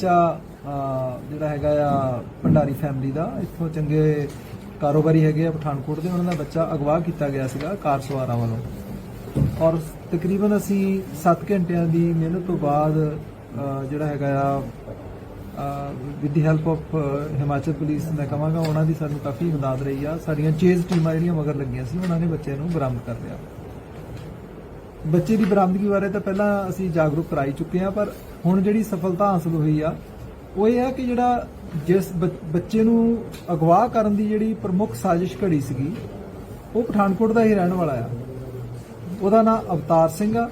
ਬੱਚਾ ਜਿਹੜਾ ਹੈਗਾ ਆ ਭੰਡਾਰੀ ਫੈਮਿਲੀ ਦਾ, ਇੱਥੋਂ ਚੰਗੇ ਕਾਰੋਬਾਰੀ ਹੈਗੇ ਆ ਪਠਾਨਕੋਟ ਦੇ, ਉਹਨਾਂ ਦਾ ਬੱਚਾ ਅਗਵਾ ਕੀਤਾ ਗਿਆ ਸੀਗਾ ਕਾਰ ਸਵਾਰਾਂ ਵੱਲੋਂ। ਔਰ ਤਕਰੀਬਨ ਅਸੀਂ 7 ਘੰਟਿਆਂ ਦੀ ਮਿਹਨਤ ਤੋਂ ਬਾਅਦ ਜਿਹੜਾ ਹੈਗਾ ਆ with the help of Himachal police, ਮੈਂ ਕਹਾਂਗਾ, ਉਹਨਾਂ ਦੀ ਸਾਨੂੰ ਕਾਫੀ ਮਦਦ ਰਹੀ ਆ। ਸਾਡੀਆਂ ਚੇਜ਼ ਟੀਮਾਂ ਜਿਹੜੀਆਂ ਮਗਰ ਲੱਗੀਆਂ ਸੀ, ਉਹਨਾਂ ਨੇ ਬੱਚੇ ਨੂੰ ਬਰਾਮਦ ਕਰ ਲਿਆ। ਬੱਚੇ ਦੀ ਬਰਾਮਦਗੀ ਬਾਰੇ ਤਾਂ ਪਹਿਲਾਂ ਅਸੀਂ ਜਾਗਰੂਕ ਕਰਾਈ ਚੁੱਕੇ ਹਾਂ, ਪਰ ਹੁਣ ਜਿਹੜੀ ਸਫਲਤਾ ਹਾਸਲ ਹੋਈ ਆ, ਉਹ ਇਹ ਆ ਕਿ ਜਿਹੜਾ ਜਿਸ ਬ- ਬੱਚੇ ਨੂੰ ਅਗਵਾ ਕਰਨ ਦੀ ਜਿਹੜੀ ਪ੍ਰਮੁੱਖ ਸਾਜ਼ਿਸ਼ ਘੜੀ ਸੀਗੀ, ਉਹ ਪਠਾਨਕੋਟ ਦਾ ਹੀ ਰਹਿਣ ਵਾਲਾ ਆ। ਉਹਦਾ ਨਾਮ ਅਵਤਾਰ ਸਿੰਘ ਆ।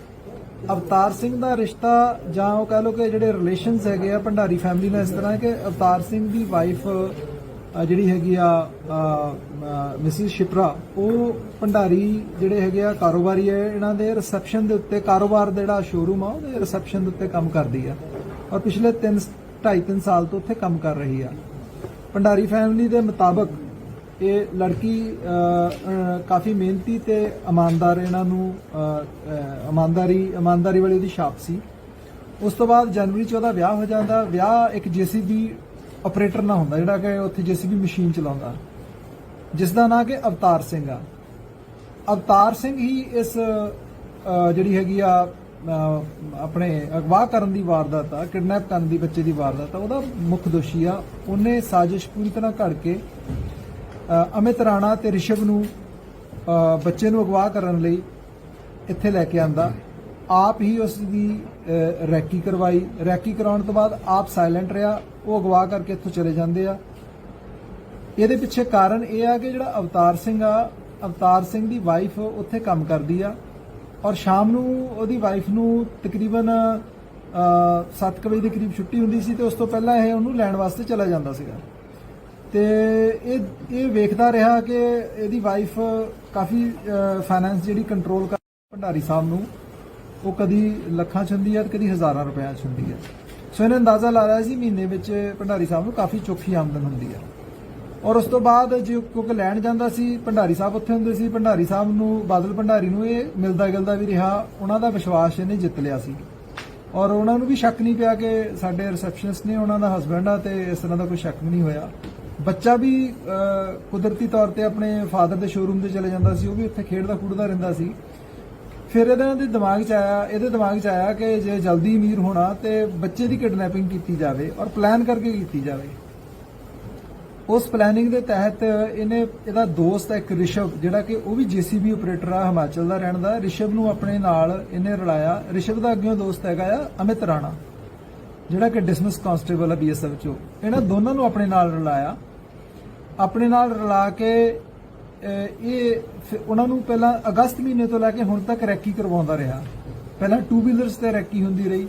ਅਵਤਾਰ ਸਿੰਘ ਦਾ ਰਿਸ਼ਤਾ ਜਾਂ ਉਹ ਕਹ ਲਓ ਕਿ ਜਿਹੜੇ ਰਿਲੇਸ਼ਨਸ ਹੈਗੇ ਆ, ਭੰਡਾਰੀ ਫੈਮਿਲੀ ਨਾਲ ਇਸ ਤਰ੍ਹਾਂ ਕਿ ਅਵਤਾਰ ਸਿੰਘ ਦੀ ਵਾਈਫ ਜਿਹੜੀ ਹੈਗੀ ਆ ਮਿਸਿਸ ਸ਼ਿਪਰਾ, ਉਹ ਭੰਡਾਰੀ ਜਿਹੜੇ ਹੈਗੇ ਆ ਕਾਰੋਬਾਰੀ ਹੈ ਇਹਨਾਂ ਦੇ ਰਿਸੈਪਸ਼ਨ ਦੇ ਉੱਤੇ ਕਾਰੋਬਾਰ ਦਾ ਜਿਹੜਾ ਸ਼ੋਰੂਮ ਆ, ਉਹਦੇ ਰਿਸੈਪਸ਼ਨ ਦੇ ਉੱਤੇ ਕੰਮ ਕਰਦੀ ਆ। ਔਰ ਪਿਛਲੇ 3 2.5 3 ਸਾਲ ਤੋਂ ਉੱਥੇ ਕੰਮ ਕਰ ਰਹੀ ਆ। ਭੰਡਾਰੀ ਫੈਮਿਲੀ ਦੇ ਮੁਤਾਬਕ ਇਹ ਲੜਕੀ ਕਾਫੀ ਮਿਹਨਤੀ ਤੇ ਇਮਾਨਦਾਰ ਇਹਨਾਂ ਨੂੰ ਇਮਾਨਦਾਰੀ ਇਮਾਨਦਾਰੀ ਵਾਲੀ ਉਹਦੀ ਛਾਪ ਸੀ। ਉਸ ਤੋਂ ਬਾਅਦ ਜਨਵਰੀ 'ਚ ਉਹਦਾ ਵਿਆਹ ਹੋ ਜਾਂਦਾ। ਵਿਆਹ ਇੱਕ ਜੀਸੀਬੀ ਆਪਰੇਟਰ ਨਾਲ ਹੁੰਦਾ, ਜਿਹੜਾ ਕਿ ਉੱਥੇ ਜੀਸੀਬੀ ਮਸ਼ੀਨ ਚਲਾਉਂਦਾ। ਜਿਸ ਦਾ ਨਾਂ ਕਿ ਅਵਤਾਰ ਸਿੰਘ ਆ। ਅਵਤਾਰ ਸਿੰਘ ਹੀ ਇਸ ਜਿਹੜੀ ਹੈਗੀ ਆ ਆਪਣੇ ਅਗਵਾ ਕਰਨ ਦੀ ਵਾਰਦਾਤ ਆ, ਕਿਡਨੈਪ ਕਰਨ ਦੀ ਬੱਚੇ ਦੀ ਵਾਰਦਾਤ ਆ, ਉਹਦਾ ਮੁੱਖ ਦੋਸ਼ੀ ਆ। ਉਹਨੇ ਸਾਜ਼ਿਸ਼ ਪੂਰੀ ਤਰ੍ਹਾਂ ਘੜ ਕੇ ਅਮਿਤ ਰਾਣਾ ਤੇ ਰਿਸ਼ਵ ਨੂੰ ਬੱਚੇ ਨੂੰ ਅਗਵਾ ਕਰਨ ਲਈ ਇੱਥੇ ਲੈ ਕੇ ਆਂਦਾ। ਆਪ ਹੀ ਉਸ ਦੀ ਰੈਕੀ ਕਰਵਾਈ। ਰੈਕੀ ਕਰਾਉਣ ਤੋਂ ਬਾਅਦ ਆਪ ਸਾਇਲੈਂਟ ਰਿਹਾ। ਉਹ ਅਗਵਾ ਕਰਕੇ ਇੱਥੋਂ ਚਲੇ ਜਾਂਦੇ ਆ। ਇਹਦੇ ਪਿੱਛੇ ਕਾਰਨ ਇਹ ਆ ਕਿ ਜਿਹੜਾ ਅਵਤਾਰ ਸਿੰਘ ਆ, ਅਵਤਾਰ ਸਿੰਘ ਦੀ ਵਾਈਫ ਉੱਥੇ ਕੰਮ ਕਰਦੀ ਆ। ਔਰ ਸ਼ਾਮ ਨੂੰ ਉਹਦੀ ਵਾਈਫ ਨੂੰ ਤਕਰੀਬਨ 7 ਵਜੇ ਦੇ ਕਰੀਬ ਛੁੱਟੀ ਹੁੰਦੀ ਸੀ ਤੇ ਉਸ ਤੋਂ ਪਹਿਲਾਂ ਇਹ ਉਹਨੂੰ ਲੈਣ ਵਾਸਤੇ ਚਲਾ ਜਾਂਦਾ ਸੀਗਾ। ਤੇ ਇਹ ਇਹ ਵੇਖਦਾ ਰਿਹਾ ਕਿ ਇਹਦੀ ਵਾਈਫ ਕਾਫੀ ਫਾਈਨੈਂਸ ਜਿਹੜੀ ਕੰਟਰੋਲ ਕਰ ਭੰਡਾਰੀ ਸਾਹਿਬ ਨੂੰ ਉਹ ਕਦੀ ਲੱਖਾਂ ਚ ਹੁੰਦੀ ਹੈ ਤੇ ਕਦੀ ਹਜ਼ਾਰਾਂ ਰੁਪਏ ਚ ਹੁੰਦੀ ਹੈ ਸੋ ਇਹਨੇ ਅੰਦਾਜ਼ਾ ਲਾ ਲਿਆ ਸੀ ਮਹੀਨੇ ਵਿੱਚ ਭੰਡਾਰੀ ਸਾਹਿਬ ਨੂੰ ਕਾਫੀ ਚੋਖੀ ਆਮਦਨ ਹੁੰਦੀ ਹੈ ਔਰ ਉਸ ਤੋਂ ਬਾਅਦ ਜੇ ਕਿਉਂਕਿ ਲੈਣ ਜਾਂਦਾ ਸੀ, ਭੰਡਾਰੀ ਸਾਹਿਬ ਉੱਥੇ ਹੁੰਦੇ ਸੀ, ਭੰਡਾਰੀ ਸਾਹਿਬ ਨੂੰ, ਬਾਦਲ ਭੰਡਾਰੀ ਨੂੰ ਇਹ ਮਿਲਦਾ ਗਿਲਦਾ ਵੀ ਰਿਹਾ, ਉਹਨਾਂ ਦਾ ਵਿਸ਼ਵਾਸ ਇਹਨੇ ਜਿੱਤ ਲਿਆ ਸੀ। ਔਰ ਉਹਨਾਂ ਨੂੰ ਵੀ ਸ਼ੱਕ ਨਹੀਂ ਪਿਆ ਕਿ ਸਾਡੇ ਰਿਸੈਪਸ਼ਨਿਸਟ ਨੇ ਉਹਨਾਂ ਦਾ ਹਸਬੰਡ ਆ ਤੇ ਇਸ ਤਰ੍ਹਾਂ ਦਾ ਕੋਈ ਸ਼ੱਕ ਨਹੀਂ ਹੋਇਆ। ਬੱਚਾ ਵੀ ਕੁਦਰਤੀ ਤੌਰ ਤੇ ਆਪਣੇ ਫਾਦਰ ਦੇ ਸ਼ੋਰੂਮ ਤੇ ਚਲੇ ਜਾਂਦਾ ਸੀ, ਉਹ ਵੀ ਉੱਥੇ ਖੇਡਦਾ ਖੂਡਦਾ ਰਹਿੰਦਾ ਸੀ। ਫਿਰ ਇਹਨਾਂ ਦੇ ਦਿਮਾਗ 'ਚ ਆਇਆ, ਇਹਦੇ ਦਿਮਾਗ 'ਚ ਆਇਆ ਕਿ ਜੇ ਜਲਦੀ ਅਮੀਰ ਹੋਣਾ ਤੇ ਬੱਚੇ ਦੀ ਕਿਡਨੈਪਿੰਗ ਕੀਤੀ ਜਾਵੇ ਔਰ ਪਲਾਨ ਕਰਕੇ ਕੀਤੀ ਜਾਵੇ। ਉਸ ਪਲੈਨਿੰਗ ਦੇ ਤਹਿਤ ਇਹਨੇ, ਇਹਦਾ ਦੋਸਤ ਹੈ ਇੱਕ ਰਿਸ਼ਵ, ਜਿਹੜਾ ਕਿ ਉਹ ਵੀ ਜੀਸੀਬੀ ਆਪਰੇਟਰ ਆ, ਹਿਮਾਚਲ ਦਾ ਰਹਿਣ ਦਾ, ਰਿਸ਼ਵ ਨੂੰ ਆਪਣੇ ਨਾਲ ਇਹਨੇ ਰਲਾਇਆ। ਰਿਸ਼ਵ ਦਾ ਅੱਗੇ ਦੋਸਤ ਹੈਗਾ ਆ, ਅਮਿਤ ਰਾਣਾ, ਜਿਹੜਾ ਕਿ ਡਿਸਮਿਸ ਕਾਂਸਟੇਬਲ ਆ ਬੀਐਸਐਫ ਚੋਂ। ਇਹਨਾਂ ਦੋਨਾਂ ਨੂੰ ਆਪਣੇ ਨਾਲ ਰਲਾਇਆ। ਆਪਣੇ ਨਾਲ ਰਲਾ ਕੇ ਇਹ ਫਿਰ ਉਹਨਾਂ ਨੂੰ ਪਹਿਲਾਂ ਅਗਸਤ ਮਹੀਨੇ ਤੋਂ ਲੈ ਕੇ ਹੁਣ ਤੱਕ ਰੈਕੀ ਕਰਵਾਉਂਦਾ ਰਿਹਾ। ਪਹਿਲਾਂ ਟੂ ਵੀਲਰਸ ਤੇ ਰੈਕੀ ਹੁੰਦੀ ਰਹੀ।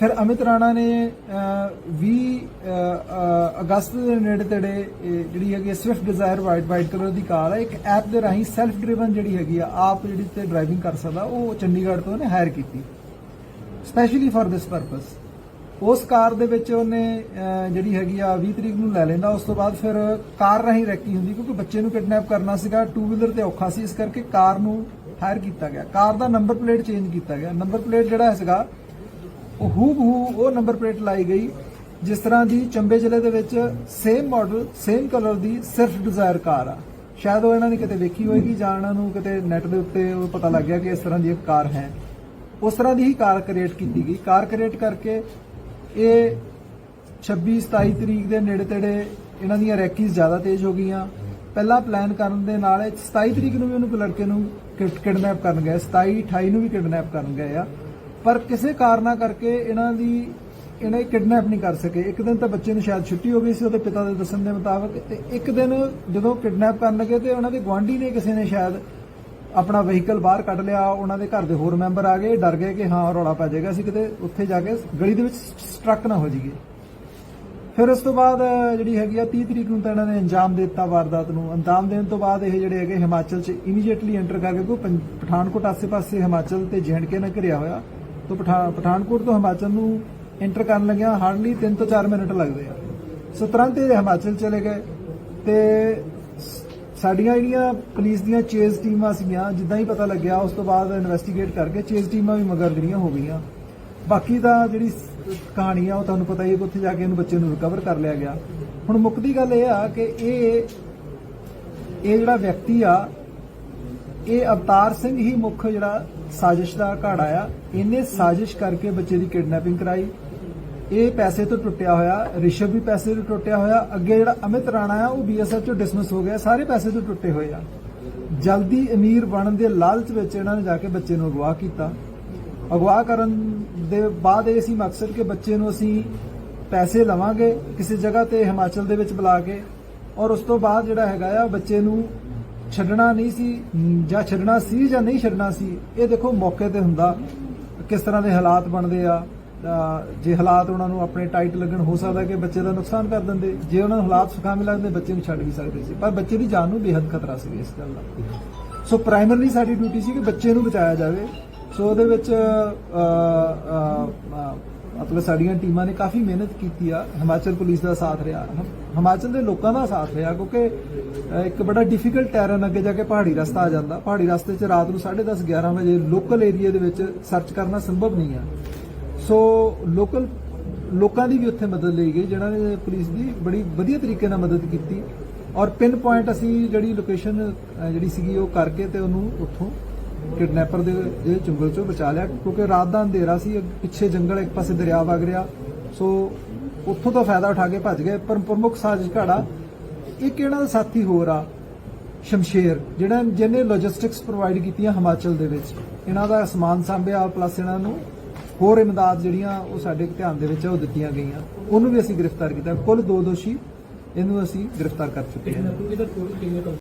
ਫਿਰ ਅਮਿਤ ਰਾਣਾ ਨੇ ਅਹ, 20 ਅਗਸਤ ਦੇ ਨੇੜੇ ਤੇੜੇ ਇਹ ਜਿਹੜੀ ਹੈਗੀ Swift Dzire white white colour ਦੀ ਕਾਰ ਹੈ ਇੱਕ ਐਪ ਦੇ ਰਾਹੀਂ ਸੈਲਫ ਡਰਾਈਵਨ ਜਿਹੜੀ ਹੈਗੀ ਆ ਆਪ ਜਿਹੜੀ ਤੇ ਡਰਾਈਵਿੰਗ ਕਰ ਸਕਦਾ ਉਹ ਚੰਡੀਗੜ੍ਹ ਤੋਂ ਉਹਨੇ ਹਾਇਰ ਕੀਤੀ। ਸਪੈਸ਼ਲੀ ਫॉर ਦਿਸ ਪਰਪਸ ਉਸ ਕਾਰ ਦੇ ਵਿੱਚ ਉਹਨੇ ਜਿਹੜੀ ਹੈਗੀ ਆ 20 ਤਰੀਕ ਨੂੰ ਲੈ ਲੈਂਦਾ। ਉਸ ਤੋਂ ਬਾਅਦ ਫਿਰ ਕਾਰ ਰਾਹੀਂ ਰੈਕੀ ਹੁੰਦੀ ਕਿਉਂਕਿ ਬੱਚੇ ਨੂੰ ਕਿਡਨੈਪ ਕਰਨਾ ਸੀਗਾ। ਟੂ ਵੀਲਰ ਤੇ ਔਖਾ ਸੀ। ਇਸ ਕਰਕੇ ਕਾਰ ਨੂੰ ਹਾਇਰ ਕੀਤਾ ਗਿਆ। ਕਾਰ ਦਾ ਨੰਬਰ ਪਲੇਟ ਚੇਂਜ ਕੀਤਾ ਗਿਆ। ਨੰਬਰ ਪਲੇਟ ਜਿਹੜਾ ਸੀਗਾ, ਉਹ ਹੂ ਹੂ ਉਹ ਨੰਬਰ ਪਲੇਟ ਲਾਈ ਗਈ, ਜਿਸ ਤਰ੍ਹਾਂ ਦੀ ਚੰਬੇ ਜ਼ਿਲ੍ਹੇ ਦੇ ਵਿੱਚ ਸੇਮ ਮਾਡਲ ਸੇਮ ਕਲਰ ਦੀ ਸਿਰਫ ਡਿਜ਼ਾਇਰ ਕਾਰ ਆ। ਸ਼ਾਇਦ ਉਹ ਇਹਨਾਂ ਨੇ ਕਿਤੇ ਵੇਖੀ ਹੋਏਗੀ ਜਾਂ ਇਹਨਾਂ ਨੂੰ ਕਿਤੇ ਨੈਟ ਦੇ ਉੱਤੇ ਉਹ ਪਤਾ ਲੱਗ ਗਿਆ ਕਿ ਇਸ ਤਰ੍ਹਾਂ ਦੀ ਇੱਕ ਕਾਰ ਹੈ। ਉਸ ਤਰ੍ਹਾਂ ਦੀ ਹੀ ਕਾਰ ਕ੍ਰੀਏਟ ਕੀਤੀ ਗਈ। ਕਾਰ ਕ੍ਰੀਏਟ ਕਰਕੇ ਇਹ 26 27 ਤਰੀਕ ਦੇ ਨੇੜੇ ਤੇੜੇ ਇਹਨਾਂ ਦੀਆਂ ਰੈਕੀਜ਼ ਜ਼ਿਆਦਾ ਤੇਜ਼ ਹੋ ਗਈਆਂ। ਪਹਿਲਾ ਪਲਾਨ ਕਰਨ ਦੇ ਨਾਲ ਇਹ 27 ਤਰੀਕ ਨੂੰ ਵੀ ਉਹਨੂੰ ਲੜਕੇ ਨੂੰ ਕਿਡਨੈਪ ਕਰਨ ਗਏ 27 28 ਨੂੰ ਵੀ ਕਿਡਨੈਪ ਕਰਨ ਗਏ ਆ। ਪਰ ਕਿਸੇ ਕਾਰਨਾ ਕਰਕੇ ਇਹਨਾਂ ਦੀ ਇਹਨੇ ਕਿਡਨੈਪ ਨਹੀਂ ਕਰ ਸਕੇ। ਇੱਕ ਦਿਨ ਤਾਂ ਬੱਚੇ ਨੂੰ ਸ਼ਾਇਦ ਛੁੱਟੀ ਹੋ ਗਈ ਸੀ, ਉਹਦੇ ਪਿਤਾ ਦੇ ਦੱਸਣ ਦੇ ਮੁਤਾਬਕ ਤੇ ਇੱਕ ਦਿਨ ਜਦੋਂ ਕਿਡਨੈਪ ਕਰਨ ਲੱਗੇ ਤੇ ਉਹਨਾਂ ਦੇ ਗੁਆਂਢੀ ਨੇ ਕਿਸੇ ਨੇ ਸ਼ਾਇਦ ਆਪਣਾ ਵਹੀਕਲ ਬਾਹਰ ਕੱਢ ਲਿਆ, ਉਹਨਾਂ ਦੇ ਘਰ ਦੇ ਹੋਰ ਮੈਂਬਰ ਆ ਗਏ, ਡਰ ਗਏ ਕਿ ਹਾਂ ਰੌਲਾ ਪੈ ਜਾਏਗਾ, ਅਸੀਂ ਕਿਤੇ ਉੱਥੇ ਜਾ ਕੇ ਗਲੀ ਦੇ ਵਿੱਚ ਸਟਰਕ ਨਾ ਹੋ ਜਾਈਏ। ਫਿਰ ਉਸ ਤੋਂ ਬਾਅਦ ਜਿਹੜੀ ਹੈਗੀ ਆ 30 ਤਰੀਕ ਨੂੰ ਤਾਂ ਇਹਨਾਂ ਨੇ ਅੰਜਾਮ ਦੇ ਦਿੱਤਾ ਵਾਰਦਾਤ ਨੂੰ। ਅੰਜਾਮ ਦੇਣ ਤੋਂ ਬਾਅਦ ਇਹ ਜਿਹੜੇ ਹੈਗੇ ਹਿਮਾਚਲ 'ਚ ਇਮੀਡੀਏਟਲੀ ਐਂਟਰ ਕਰਕੇ ਕੋਈ ਪਠਾਨਕੋਟ ਆਸੇ-ਪਾਸੇ ਹਿਮਾਚਲ ਤੇ ਕੇ ਨਾਲ ਘਿਰਿਆ ਹੋਇਆ। ਤੋਂ ਪਠਾਨਕੋਟ ਤੋਂ ਹਿਮਾਚਲ ਨੂੰ ਐਂਟਰ ਕਰਨ ਲੱਗਿਆ, ਹਾਰਡਲੀ 3 ਤੋਂ 4 ਮਿੰਟ ਲੱਗਦੇ ਆ। ਸੋ ਤੁਰੰਤ ਇਹ ਹਿਮਾਚਲ ਚਲੇ ਗਏ ਤੇ ਸਾਡੀਆਂ ਜਿਹੜੀਆਂ ਪੁਲਿਸ ਦੀਆਂ ਚੇਜ਼ ਟੀਮਾਂ ਸੀਗੀਆਂ, ਜਿੱਦਾਂ ਹੀ ਪਤਾ ਲੱਗਿਆ, ਉਸ ਤੋਂ ਬਾਅਦ ਇਨਵੈਸਟੀਗੇਟ ਕਰਕੇ ਚੇਜ਼ ਟੀਮਾਂ ਵੀ ਮਗਰ ਜਿਹੜੀਆਂ ਹੋ ਗਈਆਂ। ਬਾਕੀ ਤਾਂ ਜਿਹੜੀ ਕਹਾਣੀ ਆ, ਉਹ ਤੁਹਾਨੂੰ ਪਤਾ ਹੀ ਹੈ ਕਿ ਉੱਥੇ ਜਾ ਕੇ ਇਹਨੂੰ ਬੱਚੇ ਨੂੰ ਰਿਕਵਰ ਕਰ ਲਿਆ ਗਿਆ। ਹੁਣ ਮੁੱਕਦੀ ਗੱਲ ਇਹ ਆ ਕਿ ਇਹ ਇਹ ਜਿਹੜਾ ਵਿਅਕਤੀ ਆ, ਇਹ ਅਵਤਾਰ ਸਿੰਘ ਹੀ ਮੁੱਖ ਜਿਹੜਾ ਸਾਜ਼ਿਸ਼ ਦਾ ਘਾੜਾ ਆ। ਇਹਨੇ ਸਾਜ਼ਿਸ਼ ਕਰਕੇ ਬੱਚੇ ਦੀ ਕਿਡਨੈਪਿੰਗ ਕਰਾਈ। ਇਹ ਪੈਸੇ ਤੋਂ ਟੁੱਟਿਆ ਹੋਇਆ, ਰਿਸ਼ਵ ਵੀ ਪੈਸੇ ਤੋਂ ਟੁੱਟਿਆ ਹੋਇਆ, ਅੱਗੇ ਜਿਹੜਾ ਅਮਿਤ ਰਾਣਾ ਆ ਉਹ ਬੀਐਸਐਫ ਚੋਂ ਡਿਸਮਿਸ ਹੋ ਗਿਆ, ਸਾਰੇ ਪੈਸੇ ਤੋਂ ਟੁੱਟੇ ਹੋਏ ਆ। ਜਲਦੀ ਅਮੀਰ ਬਣਨ ਦੇ ਲਾਲਚ ਵਿੱਚ ਇਹਨਾਂ ਨੇ ਜਾ ਕੇ ਬੱਚੇ ਨੂੰ ਅਗਵਾ ਕੀਤਾ। ਅਗਵਾ ਕਰਨ ਦੇ ਬਾਅਦ ਇਹ ਸੀ ਮਕਸਦ ਕਿ ਬੱਚੇ ਨੂੰ ਅਸੀਂ ਪੈਸੇ ਲਵਾਂਗੇ, ਕਿਸੇ ਜਗ੍ਹਾ ਤੇ ਹਿਮਾਚਲ ਦੇ ਵਿੱਚ ਬੁਲਾ ਕੇ, ਔਰ ਉਸ ਤੋਂ ਬਾਅਦ ਜਿਹੜਾ ਹੈਗਾ ਆ ਬੱਚੇ ਨੂੰ ਛੱਡਣਾ ਨਹੀਂ ਸੀ, ਜਾਂ ਛੱਡਣਾ ਸੀ ਜਾਂ ਨਹੀਂ ਛੱਡਣਾ ਸੀ, ਇਹ ਦੇਖੋ ਮੌਕੇ ਤੇ ਹੁੰਦਾ, ਕਿਸ ਤਰ੍ਹਾਂ ਦੇ ਹਾਲਾਤ ਬਣਦੇ ਆ। ਜੇ ਹਾਲਾਤ ਉਹਨਾਂ ਨੂੰ ਆਪਣੇ ਟਾਈਟ ਲੱਗਣ, ਹੋ ਸਕਦਾ ਕਿ ਬੱਚੇ ਦਾ ਨੁਕਸਾਨ ਕਰ ਦਿੰਦੇ। ਜੇ ਉਹਨਾਂ ਨੂੰ ਹਾਲਾਤ ਸੁਖਾਵੇਂ ਲੱਗਦੇ, ਬੱਚੇ ਨੂੰ ਛੱਡ ਵੀ ਸਕਦੇ ਸੀ। ਪਰ ਬੱਚੇ ਦੀ ਜਾਨ ਨੂੰ ਬੇਹੱਦ ਖਤਰਾ ਸੀ ਇਸ ਗੱਲ ਦਾ। ਸੋ ਪ੍ਰਾਇਮਰਲੀ ਸਾਡੀ ਡਿਊਟੀ ਸੀ ਕਿ ਬੱਚੇ ਨੂੰ ਬਚਾਇਆ ਜਾਵੇ। ਸੋ ਉਹਦੇ ਵਿੱਚ ਮਤਲਬ ਸਾਡੀਆਂ ਟੀਮਾਂ ਨੇ ਕਾਫੀ ਮਿਹਨਤ ਕੀਤੀ ਆ। ਹਿਮਾਚਲ ਪੁਲਿਸ ਦਾ ਸਾਥ ਰਿਹਾ। ਹਿਮਾਚਲ ਦੇ ਲੋਕਾਂ ਦਾ ਸਾਥ ਰਿਹਾ ਕਿਉਂਕਿ ਇੱਕ ਬੜਾ ਡਿਫਿਕਲਟ ਟੈਰਨ ਅੱਗੇ ਜਾ ਕੇ ਪਹਾੜੀ ਰਸਤਾ ਆ ਜਾਂਦਾ। ਪਹਾੜੀ ਰਸਤੇ 'ਚ ਰਾਤ ਨੂੰ 10:30 11 ਵਜੇ ਲੋਕਲ ਏਰੀਆ ਦੇ ਵਿੱਚ ਸਰਚ ਕਰਨਾ ਸੰਭਵ ਨਹੀਂ ਆ। ਸੋ ਲੋਕਲ ਲੋਕਾਂ ਦੀ ਵੀ ਉੱਥੇ ਮਦਦ ਲਈ ਗਈ, ਜਿਹਨਾਂ ਨੇ ਪੁਲਿਸ ਦੀ ਬੜੀ ਵਧੀਆ ਤਰੀਕੇ ਨਾਲ ਮਦਦ ਕੀਤੀ। ਔਰ ਪਿਨ ਪੁਆਇੰਟ ਅਸੀਂ ਜਿਹੜੀ ਲੋਕੇਸ਼ਨ ਜਿਹੜੀ ਸੀਗੀ ਉਹ ਕਰਕੇ ਤੇ ਉਹਨੂੰ ਉੱਥੋਂ ਕਿਡਨੈਪਰ ਦੇ ਜਿਹੜੇ ਚੁੰਗਲ ਚੋਂ ਬਚਾ ਲਿਆ, ਕਿਉਂਕਿ ਰਾਤ ਦਾ ਅੰਧੇਰਾ ਸੀ ਪਿੱਛੇ ਜੰਗਲ, ਇੱਕ ਪਾਸੇ ਦਰਿਆ ਵਗ ਰਿਹਾ। ਸੋ ਉੱਥੋਂ ਦਾ ਫਾਇਦਾ ਉਠਾ ਕੇ ਭੱਜ ਗਏ, ਪਰ ਪ੍ਰਮੁੱਖ ਸਾਜ਼ਿਸ਼ ਘਾੜਾ ਇੱਕ ਇਹਨਾਂ ਦਾ ਸਾਥੀ ਹੋਰ ਆ? ਸ਼ਮਸ਼ੇਰ ਜਿਹੜਾ ਜਿਹਨੇ ਲੌਜਿਸਟਿਕਸ ਪ੍ਰੋਵਾਈਡ ਕੀਤੀਆਂ ਹਿਮਾਚਲ ਦੇ ਵਿੱਚ। ਇਹਨਾਂ ਦਾ ਸਮਾਨ ਸਾਂਭਿਆ ਪਲੱਸ ਇਹਨਾਂ ਨੂੰ ਹੋਰ ਇਮਦਾਦ ਜਿਹੜੀਆਂ ਉਹ ਸਾਡੇ ਧਿਆਨ ਦੇ ਵਿੱਚ ਉਹ ਦਿੱਤੀਆਂ ਗਈਆਂ। ਉਹਨੂੰ ਵੀ ਅਸੀਂ ਗ੍ਰਿਫਤਾਰ ਕੀਤਾ। ਕੁੱਲ ਦੋ ਦੋਸ਼ੀ ਇਹਨੂੰ ਅਸੀਂ ਗ੍ਰਿਫਤਾਰ ਕਰ ਚੁੱਕੇ ਹਾਂ।